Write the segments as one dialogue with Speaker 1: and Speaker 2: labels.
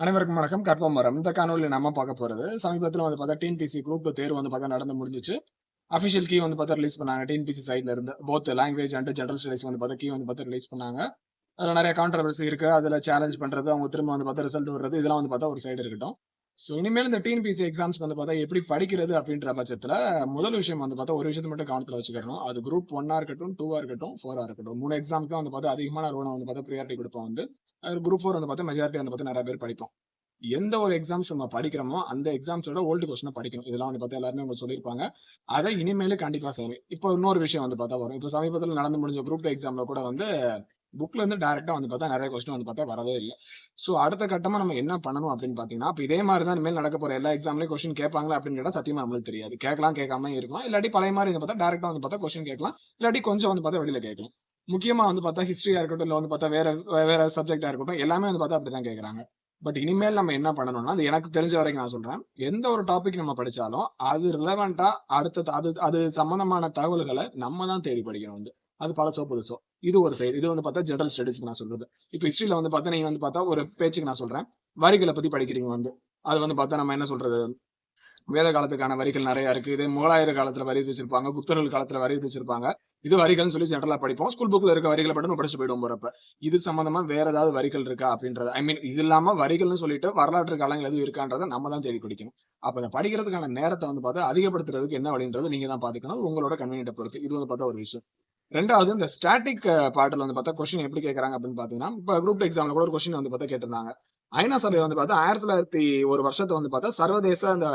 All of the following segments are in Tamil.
Speaker 1: அனைவருக்கும் வணக்கம். கற்பம் மரம். இந்த காணொலியில் நம்ம பார்க்க போறது சமீபத்தில் வந்து பார்த்தா டிஎன்பிசி குரூப் தேர்வு வந்து பார்த்தா நடந்து முடிஞ்சிச்சு. அஃபிஷியல் கீ வந்து பார்த்தா ரிலீஸ் பண்ணாங்க. டிஎன்பிசி சைட்ல இருந்து both language and general studies வந்து பார்த்தா கீ வந்து பார்த்தா ரிலீஸ் பண்ணாங்க. அதில் நிறைய கான்ட்ரவர்சி இருக்கு. அதில் சேலஞ்ச் பண்றது அவங்க திரும்ப வந்து பார்த்தா ரிசல்ட் வர்றது இதெல்லாம் வந்து பார்த்தா ஒரு சைடு இருக்கட்டும். ஸோ இனிமேல் இந்த டிஎன்பிசி எக்ஸாம்ஸ்க்கு வந்து பார்த்தா எப்படி படிக்கிறது அப்படின்ற பட்சத்தில் முதல் விஷயம் வந்து பார்த்தா ஒரு விஷயத்தை மட்டும் கவனத்தில் வச்சுக்கணும். அது குரூப் ஒன்னாக இருக்கட்டும் டூவாக இருக்கட்டும் ஃபோராக இருக்கட்டும். மூணு எக்ஸாம்க்கு தான் வந்து பார்த்தா அதிகமான ரூபா வந்து பார்த்தா ப்ரியாரிட்டி கொடுப்போம் வந்து. அது குரூப் ஃபோர் வந்து பார்த்தா மெஜாரிட்டி வந்து பார்த்தா நிறைய பேர் படிப்போம். எந்த ஒரு எக்ஸாம்ஸ் நம்ம படிக்கிறோமோ அந்த எக்ஸாம்ஸோட ஓல்டு கொஸ்டினை படிக்கணும். இதெல்லாம் வந்து பார்த்தா எல்லாருமே உங்களுக்கு சொல்லியிருப்பாங்க. அதை இனிமேல் கண்டிப்பாக செய்யணும். இப்போ இன்னொரு விஷயம் வந்து பார்த்தா வரும். இப்போ சமீபத்தில் நடந்து முடிஞ்ச குரூப் எக்ஸாமில் கூட வந்து புக்ல இருந்து டேரக்டா வந்து பார்த்தா நிறைய கொஸ்டின் வந்து பார்த்தா வரவே இல்லை. ஸோ அடுத்த கட்டமா நம்ம என்ன பண்ணணும் அப்படின்னு பார்த்தீங்கன்னா இப்போ இதே மாதிரி தான் இனிமேல் நடக்க போற எல்லா எக்ஸாம்லயும் கொஸ்டின் கேட்பாங்களா அப்படின்னு கேட்டால் சத்தியமா நம்மளுக்கு தெரியாது. கேட்கலாம் கேட்காம இருக்கலாம். இல்லாட்டி பழைய மாதிரி வந்து பார்த்தா டேரக்டா வந்து பார்த்தா கொஸ்டின் கேட்கலாம். இல்லாட்டி கொஞ்சம் வந்து பார்த்தா வெளியில கேட்கலாம். முக்கியமா வந்து பார்த்தா ஹிஸ்டரியா இருக்கட்டும் இல்லை வந்து பார்த்தா வேற வேற சப்ஜெக்டா இருக்கட்டும் எல்லாமே வந்து பார்த்தா அப்படிதான் கேட்கறாங்க. பட் இனிமேல் நம்ம என்ன பண்ணணும்னா அது எனக்கு தெரிஞ்ச வரைக்கும் நான் சொல்றேன். எந்த ஒரு டாபிக் நம்ம படிச்சாலும் அது ரிலவெண்டா அடுத்த அது அது சம்பந்தமான தகவல்களை நம்ம தான் தேடி படிக்கணும் வந்து. அது பழசோ புதுசோ இது ஒரு சைடு இது வந்து பார்த்தா ஜெனரல் ஸ்டடிஸ்க்கு நான் சொல்றது. இப்போ ஹிஸ்டரியில வந்து பார்த்தா நீங்க வந்து பார்த்தா ஒரு பேச்சுக்கு நான் சொல்றேன். வரிகளை பத்தி படிக்கிறீங்க வந்து. அது வந்து பார்த்தா நம்ம என்ன சொல்றது? வேத காலத்துக்கான வரிகள் நிறைய இருக்கு. இதே முகலாயர் காலத்துல வரி வச்சிருப்பாங்க குப்தர்கள் காலத்துல வரி வச்சிருப்பாங்க இது வரிகள்னு சொல்லி ஜென்ரலா படிப்போம். ஸ்கூல் புக்ல இருக்க வரிகளை மட்டும் நம்ம படிச்சு போயிடுவோம் போறப்ப. இது சம்பந்தமா வேற ஏதாவது வரிகள் இருக்கா அப்படின்றது. ஐ மீன் இது இல்லாம வரிகள்னு சொல்லிட்டு வரலாற்று காலங்கள் எதுவும் இருக்கான்றதை நம்ம தான் தேடி குடிக்கணும் அப்ப அதை படிக்கிறதுக்கான நேரத்தை வந்து பார்த்தா அதிகப்படுத்துறதுக்கு என்ன வழின்றது நீங்க தான் பாத்துக்கணும் உங்களோட கன்வீனியன்ட்டை பொறுத்து. இது வந்து பார்த்தா ஒரு விஷயம். ரெண்டாவது இந்த ஸ்டாட்டிக் பாட்டில் வந்து பார்த்தா கொஸ்டின் எப்படி கேட்கறாங்க அப்படின்னு பார்த்தீங்கன்னா இப்போ குரூப் எக்ஸாம்ல கூட ஒரு கொஸ்டின் வந்து பார்த்தா கேட்டிருந்தாங்க. ஐநா சபை வந்து பார்த்தா ஆயிரத்தி தொள்ளாயிரத்தி ஒரு வருஷத்தை வந்து பார்த்தா சர்வதேச அந்த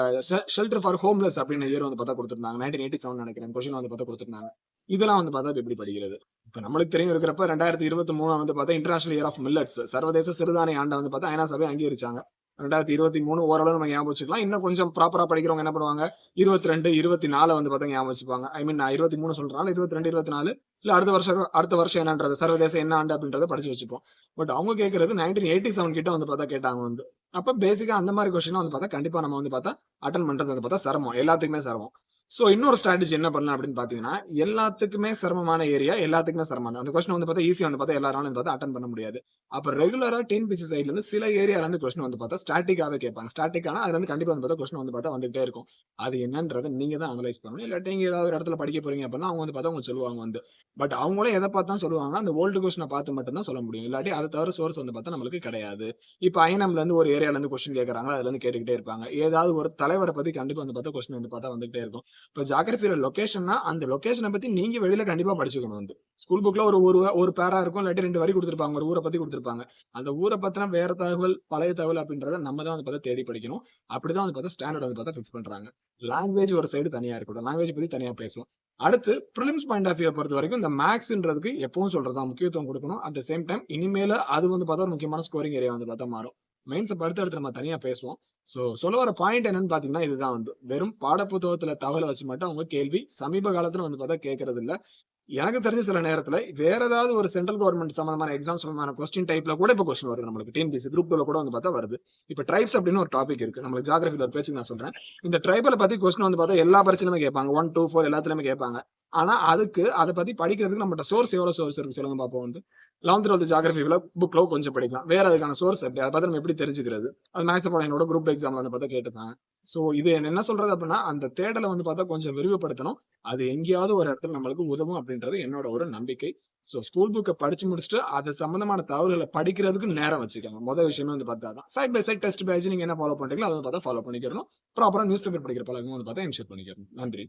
Speaker 1: ஷெல்டர் ஃபார் ஹோம்லெஸ் அப்படின்னு இயர் வந்து பார்த்தா கொடுத்திருந்தாங்க. நைன்டீன் எயிட்டி செவன் நினைக்கிறேன். கொஸ்டின் வந்து பார்த்தா கொடுத்துருந்தாங்க. இதெல்லாம் வந்து பார்த்தா எப்படி படிக்கிறது? இப்போ நம்மளுக்கு தெரியும் இருக்கிறப்ப ரெண்டாயிரத்தி இருபத்தி மூணு வந்து பார்த்தா இன்டர்நேஷனல் இயர் ஆஃப் மில்லட்ஸ் சர்வதேச சிறுதானிய ஆண்டை வந்து பார்த்தா ஐநா சபை அங்கீகரிச்சாங்க. ரெண்டாயிரத்தி இருபத்தி மூணு ஓரளவு நம்ம ஞாபகம் வச்சுக்கலாம். இன்னும் கொஞ்சம் ப்ராப்பரா படிக்கிறவங்க என்ன பண்ணுவாங்க? இருபத்தி ரெண்டு இருபத்தி நாலு வந்து பார்த்தா ஞாபகம் வச்சுப்பாங்க. ஐ மீன் நான் இருபத்தி மூணு சொல்றேன். இருபத்தி ரெண்டு இருபத்தி நாலு இல்ல அடுத்த வருஷம் அடுத்த வருஷம் என்னன்றது சர்வதேச என்ன ஆண்டு அப்படின்றத படிச்சு வச்சுப்போம். பட் அவங்க கேட்கறது நைன்டீன் எயிட்டி செவன் கிட்ட வந்து பார்த்தா கேட்டாங்க வந்து. அப்ப பேசிக்கா அந்த மாதிரி கொஸ்டின் வந்து பார்த்தா கண்டிப்பா நம்ம வந்து பார்த்தா அட்டன் பண்றது வந்து பார்த்தா சிரமம். எல்லாத்துக்குமே சிரமம். ஸோ இன்னொரு ஸ்ட்ராட்டஜி என்ன பண்ணலாம் அப்படின்னு பார்த்தீங்கன்னா எல்லாத்துக்குமே சிரமமான ஏரியா எல்லாத்துக்குமே சிரமம் தான் அந்த கொஸ்டின் வந்து பார்த்தா ஈஸியாக வந்து பார்த்தா எல்லாராலும் வந்து பார்த்தா அட்டன் பண்ண முடியாது அப்போ ரெகுலராக டிஎன்பிசி சைட்லேருந்து சில ஏரியாலேருந்து கொஸ்டின் வந்து பார்த்தா ஸ்டாட்டிக்காகவே கேட்பாங்க ஸ்டாட்டிக்கான அதுலேருந்து கண்டிப்பாக வந்து பார்த்தா கொஸ்டின் வந்து பார்த்தா வந்துகிட்டே இருக்கும் அது என்னன்றதை நீங்கள் தான் அனலைஸ் பண்ணணும் இல்லாட்டி நீங்கள் ஏதாவது ஒரு இடத்துல படிக்க போறீங்க அப்படின்னா அவங்க வந்து பார்த்தா அவங்க சொல்லுவாங்க வந்து பட் அவங்களே எதை பார்த்தா சொல்லுவாங்க அந்த ஓல்டு கொஸ்டினை பார்த்து மட்டும் தான் சொல்ல முடியும் இல்லாட்டி அதை தவிர சோர்ஸ் வந்து பார்த்தா நம்மளுக்கு கிடையாது இப்போ ஐஎன்எம்ல ஒரு ஏரியாலேருந்து கொஸ்டின் கேட்குறாங்க அதுலேருந்து கேட்டுக்கிட்டே இருப்பாங்க ஏதாவது ஒரு தலைவரை பற்றி கண்டிப்பாக வந்து பார்த்தா கொஸ்டின் வந்து பார்த்தா வந்துகிட்டே இருக்கும் இப்போ ஜாகிரபியில லொகேஷன்னா அந்த லொகேஷனை பத்தி நீங்க வெளியில கண்டிப்பா படிச்சுக்கணும் வந்து. ஸ்கூல் புக்ல ஒரு ஒரு ஒரு பேரா இருக்கும் இல்லாட்டி ரெண்டு வரி கொடுத்துருப்பாங்க ஒரு ஊரை பத்தி கொடுத்துருப்பாங்க. அந்த ஊரை பத்தினா வேற தகவல் பழைய தகவல் அப்படின்றத நம்ம தான் வந்து பார்த்தா தேடி படிக்கணும். அப்படிதான் வந்து பார்த்தா ஸ்டாண்டர்ட் வந்து பார்த்தா ஃபிக்ஸ் பண்றாங்க. லாங்குவேஜ் ஒரு சைடு தனியா இருக்கட்டும் லாங்குவேஜ் பத்தி தனியா பேசுவோம். அடுத்து ப்ரிலிம்ஸ் பாயிண்ட் ஆஃப் வியூ பொறுத்த வரைக்கும் இந்த மேக்ஸ்ன்றதுக்கு எப்பவும் சொல்றதா முக்கியத்துவம் கொடுக்கணும். அட் த சேம் டைம் இனிமேல அது வந்து பார்த்தா ஒரு முக்கியமான ஸ்கோரிங் ஏரியா வந்து பார்த்தா மாறும். மெயின்ஸை படுத்து எடுத்து நம்ம தனியாக பேசுவோம். ஸோ சொல்ல வர பாயிண்ட் என்னன்னு பார்த்தீங்கன்னா இதுதான் வந்து வெறும் பாடப்புத்தகத்தில் தகவலை வச்சு மட்டும் அவங்க கேள்வி சமீப காலத்தில் வந்து பார்த்தா கேட்கறது இல்லை எனக்கு தெரிஞ்ச சில நேரத்தில் வேற ஏதாவது ஒரு சென்ட்ரல் கவர்மெண்ட் சம்பந்தமான எக்ஸாம் சம்பந்தமான கொஸ்டின் டைப்ல கூட இப்போ கொஸ்டின் வருது நம்மளுக்கு. டிஎன்பிசி குரூப் டூல கூட வந்து பார்த்தா வருது. இப்போ ட்ரைப்ஸ் அப்படின்னு ஒரு டாபிக் இருக்கு. நம்மளுக்கு ஜாகிரபியில் ஒரு பேச்சுக்கு நான் சொல்றேன். இந்த ட்ரைபலை பத்தி கொஸ்டின் வந்து பார்த்தா எல்லா பிரச்சனையுமே கேட்பாங்க. ஒன் டூ ஃபோர் எல்லாத்துலயுமே கேட்பாங்க. ஆனா அதுக்கு அதை பத்தி படிக்கிறதுக்கு நம்மகிட்ட சோர்ஸ் எவ்வளவு சோர்ஸ் இருக்கு சொல்லுங்க பார்ப்போம் வந்து. லெவன்த் டுவெல்த் ஜாகிரபியில் புக்ல கொஞ்சம் படிக்கலாம். வேற அதுக்கான சோர்ஸ் எப்படி? அதை பார்த்து நம்ம எப்படி தெரிஞ்சுக்கிறது? அது மேக்ஸ் என்னோட குரூப் எக்ஸாம்ல அதை பார்த்தா கேட்டுருக்காங்க. ஸோ இது என்ன சொல்றது அப்படின்னா அந்த தேடலை வந்து பார்த்தா கொஞ்சம் விரிவுபடுத்தணும். அது எங்கேயாவது ஒரு இடத்துல நம்மளுக்கு உதவும் அப்படின்றது என்னோட ஒரு நம்பிக்கை. ஸோ ஸ்கூல் புக்கை படிச்சு முடிச்சுட்டு அது சம்பந்தமான தகவல்களை படிக்கிறதுக்கு நேரம் வச்சுக்கோங்க. முதல் விஷயமே வந்து பார்த்தா தான். Side by side test page நீங்க என்ன ஃபாலோ பண்றீங்களோ அதை பார்த்தா ஃபாலோ பண்ணிக்கிறணும். ப்ராப்பரா நியூஸ் பேப்பர் படிக்கிற பழக்கம் வந்து பார்த்தா இன்ஷூர் பண்ணிக்கிறோம் நன்றி.